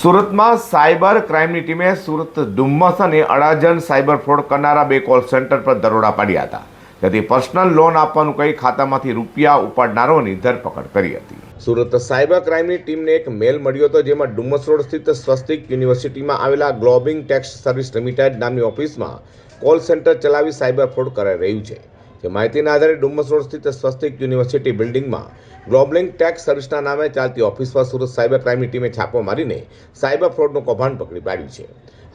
સુરતમાં સાયબર ક્રાઇમની ટીમે સુરત ડુમ્મસ અને અડાજણ સાયબર ફ્રોડ કરનારા બે કોલ સેન્ટર પર દરોડા પાડ્યા હતા. જેથી પર્સનલ લોન આપવાનું કહી ખાતામાંથી રૂપિયા ઉપાડનારોની ધરપકડ કરી હતી. સુરત સાયબર ક્રાઇમની ટીમને એક મેલ મળ્યો હતો જેમાં ડુમ્મસ રોડ સ્થિત સ્વસ્તિક યુનિવર્સિટીમાં આવેલા ગ્લોબિંગ ટેક્સ સર્વિસ લિમિટેડ નામની ઓફિસમાં કોલ સેન્ટર ચલાવી સાયબર ફ્રોડ કરાઈ રહ્યું છે. જે માહિતીના આધારે ડુમસ રોડ સ્થિત સ્વસ્તિક યુનિવર્સિટી બિલ્ડિંગમાં ગ્લોબલિંગ ટેક્સ સર્વિસના નામે ચાલતી ઓફિસ પર સુરત સાયબર ક્રાઇમની ટીમે છાપો મારીને સાયબર ફ્રોડનું કૌભાંડ પકડી પાડ્યું છે.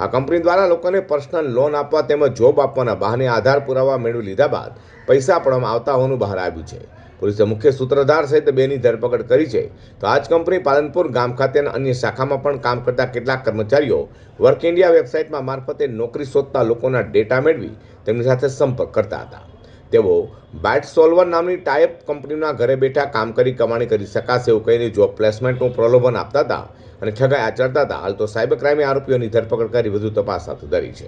આ કંપની દ્વારા લોકોને પર્સનલ લોન આપવા તેમજ જોબ આપવાના બહાને આધાર પુરાવા મેળવી લીધા બાદ પૈસા આપવામાં આવતા હોવાનું બહાર આવ્યું છે. પોલીસે મુખ્ય સૂત્રધાર સહિત બેની ધરપકડ કરી છે. તો આ જ કંપની પાલનપુર ગામ ખાતે અને અન્ય શાખામાં પણ કામ કરતા કેટલાક કર્મચારીઓ વર્ક ઇન્ડિયા વેબસાઇટમાં મારફતે નોકરી શોધતા લોકોના ડેટા મેળવી તેમની સાથે સંપર્ક કરતા હતા. તેઓ બાઇટ સોલ્વર નામની ટાઈપ કંપનીના ઘરે બેઠા કામ કરી કમાણી કરી શકાશે એવું કહીને જોબ પ્લેસમેન્ટનું પ્રલોભન આપતા હતા અને ઠગાઈ આચરતા હતા. હાલ તો સાયબર ક્રાઇમે આરોપીઓની ધરપકડ કરી વધુ તપાસ હાથ ધરી છે.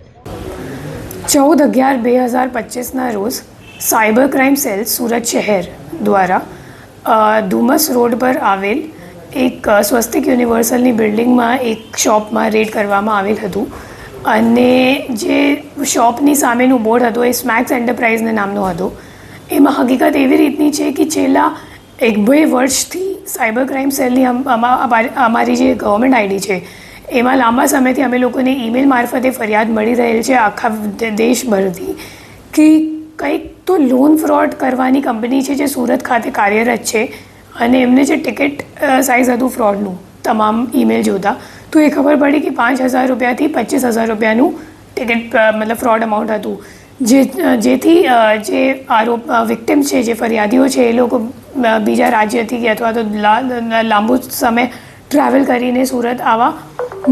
ચૌદ અગિયાર બે હજાર પચીસના રોજ સાયબર ક્રાઇમ સેલ સુરત શહેર દ્વારા ધુમસ રોડ પર આવેલ એક સ્વસ્તિક યુનિવર્સલની બિલ્ડિંગમાં એક શોપમાં રેડ કરવામાં આવેલ હતું. અને જે શોપની સામેનું બોર્ડ હતું, એ સ્મેક્સ એન્ટરપ્રાઇઝને નામનું હતો. એમાં હકીકત એવી રીતની છે કે છેલ્લા એક બે વર્ષથી સાયબર ક્રાઇમ સેલની અમારી જે ગવર્મેન્ટ આઈડી છે, એમાં લાંબા સમયથી અમે લોકોને ઈમેલ મારફતે ફરિયાદ મળી રહેલ છે આખા દેશભરથી કે કંઈક તો લોન ફ્રોડ કરવાની કંપની છે જે સુરત ખાતે કાર્યરત છે અને એમને જે ટિકિટ સાઇઝ હતું ફ્રોડનું, તમામ ઈમેલ જોતા. તો એ ખબર પડી કે પાંચ હજાર રૂપિયાથી પચીસ હજાર રૂપિયાનું ટિકિટ મતલબ ફ્રોડ અમાઉન્ટ હતું. જે જેથી જે આરોપ વિક્ટિમ છે, જે ફરિયાદીઓ છે, એ લોકો બીજા રાજ્યથી કે અથવા તો લાંબુ સમય ટ્રાવેલ કરીને સુરત આવવા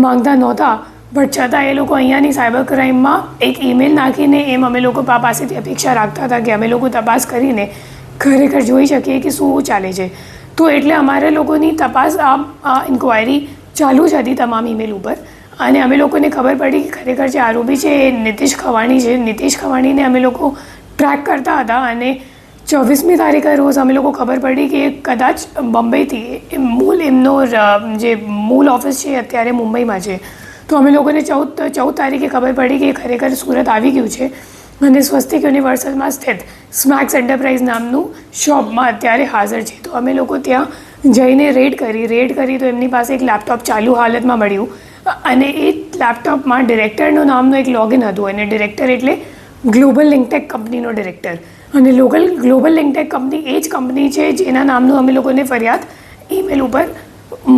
માંગતા નહોતા. બટ છતાં એ લોકો અહીંયાની સાયબર ક્રાઇમમાં એક ઈમેલ નાખીને એમ અમે લોકો પાસેથી અપેક્ષા રાખતા હતા કે અમે લોકો તપાસ કરીને ખરેખર જોઈ શકીએ કે શું ચાલે છે. તો એટલે અમારે લોકોની તપાસ, આ ઇન્ક્વાયરી ચાલુ જ હતી તમામ ઈમેલ ઉપર. અને અમે લોકોને ખબર પડી કે ખરેખર જે આરોપી છે એ નીતિશ ખવાણી છે. નીતિશ ખવાણીને અમે લોકો ટ્રેક કરતા હતા અને ચોવીસમી તારીખે રોજ અમે લોકો ખબર પડી કે કદાચ બોમ્બેથી મૂળ એમનો જે મૂળ ઓફિસ છે અત્યારે મુંબઈમાં છે. તો અમે લોકોને ચૌદ ચૌદ તારીખે ખબર પડી કે ખરેખર સુરત આવી ગયું છે. અને સ્વસ્તિક યુનિવર્સલમાં સ્થિત સ્મેક્સ એન્ટરપ્રાઇઝ નામનું શોપમાં અત્યારે હાજર છે. તો અમે લોકો ત્યાં જઈને રેડ કરી રેડ કરી તો એમની પાસે એક લેપટોપ ચાલુ હાલતમાં મળ્યું. અને એ લેપટોપમાં ડિરેક્ટરનું નામનું એક લોગિન હતું અને ડિરેક્ટર એટલે ગ્લોબલ લિંકટેક કંપનીનો ડિરેક્ટર અને લોકલ ગ્લોબલ લિંકટેક કંપની એ જ કંપની છે જેના નામનું અમે લોકોને ફરિયાદ ઈમેલ ઉપર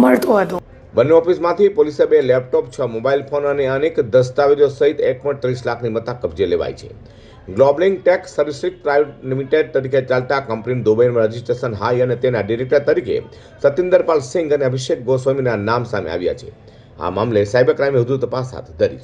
મળતો હતો. બંને ઓફિસમાંથી પોલીસે બે લેપટોપ, છ મોબાઈલ ફોન અને અનેક દસ્તાવેજો સહિત એક પોઈન્ટ ત્રીસ લાખની મત્તા કબજે લેવાઈ છે. Global link tech services private limited તરીકે ચાલતા કંપનીનું દુબઈમાં રજિસ્ટ્રેશન હાઈ અને તેના ડિરેક્ટર તરીકે સતિન્દરપાલ સિંઘ અને અભિષેક ગોસ્વામીના નામ સામે આવ્યા છે. આ મામલે સાયબર ક્રાઇમે વધુ તપાસ હાથ ધરી છે.